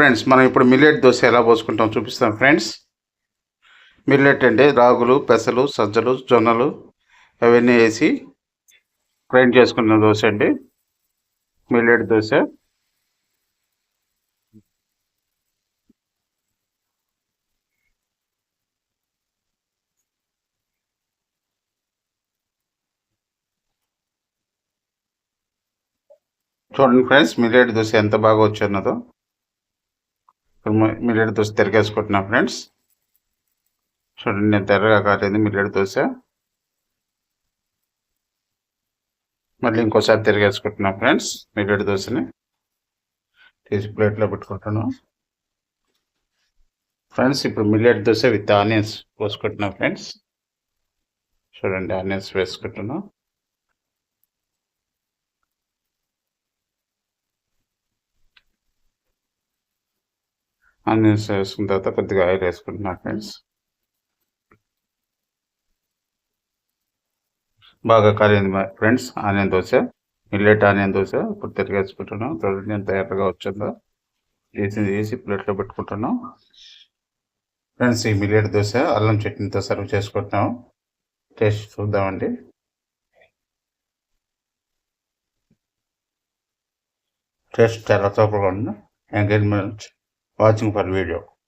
Friends మనం ఇప్పుడు millet dosa ఎలా పోసుకుంటాం చూపిస్తాం ఫ్రెండ్స్ మిల్లెట్ అంటే రాగులు పెసలు సజ్జలు జొన్నలు అవన్నీ వేసి గ్రైండ్ చేసుకున్న దోశ అండి. మిల్లెట్ దోశ. చూడండి ఫ్రెండ్స్ మిల్లెట్ దోశ ఎంత బాగా వచ్చిన్నదో మిల్లెట్ దోశ తిరగేసుకుంటున్నా ఫ్రెండ్స్. చూడండి నేను తెరగా కాలేదు మిల్లెట్ దోశ. మళ్ళీ ఇంకోసారి తిరిగేసుకుంటున్నా ఫ్రెండ్స్ మిల్లెట్ దోశని. తీసి ప్లేట్లో పెట్టుకుంటాను ఫ్రెండ్స్ ఇప్పుడు మిల్లెట్ దోశ విత్ ఆనియన్స్ పోసుకుంటున్నా ఫ్రెండ్స్. చూడండి ఆనియన్స్ వేసుకుంటున్నాను ఆనియన్స్ వేసుకున్న తర్వాత కొద్దిగా ఆయిల్ వేసుకుంటున్నాను ఫ్రెండ్స్ బాగా కాలింది మా friends onion dosa millet onion dosa ఇప్పుడు తిరిగేసుకుంటున్నాం చూడండి ఎంత ఎర్రగా వచ్చిందో వేసి వేసి ప్లేట్లో పెట్టుకుంటున్నాం. ఫ్రెండ్స్ ఈ మిల్లెట్ దోశ అల్లం చట్నీతో సర్వ్ చేసుకుంటున్నాం. టేస్ట్ చూద్దామండి. టేస్ట్ చాలా సూపర్గా ఉంది. Engagement Ótimo para o.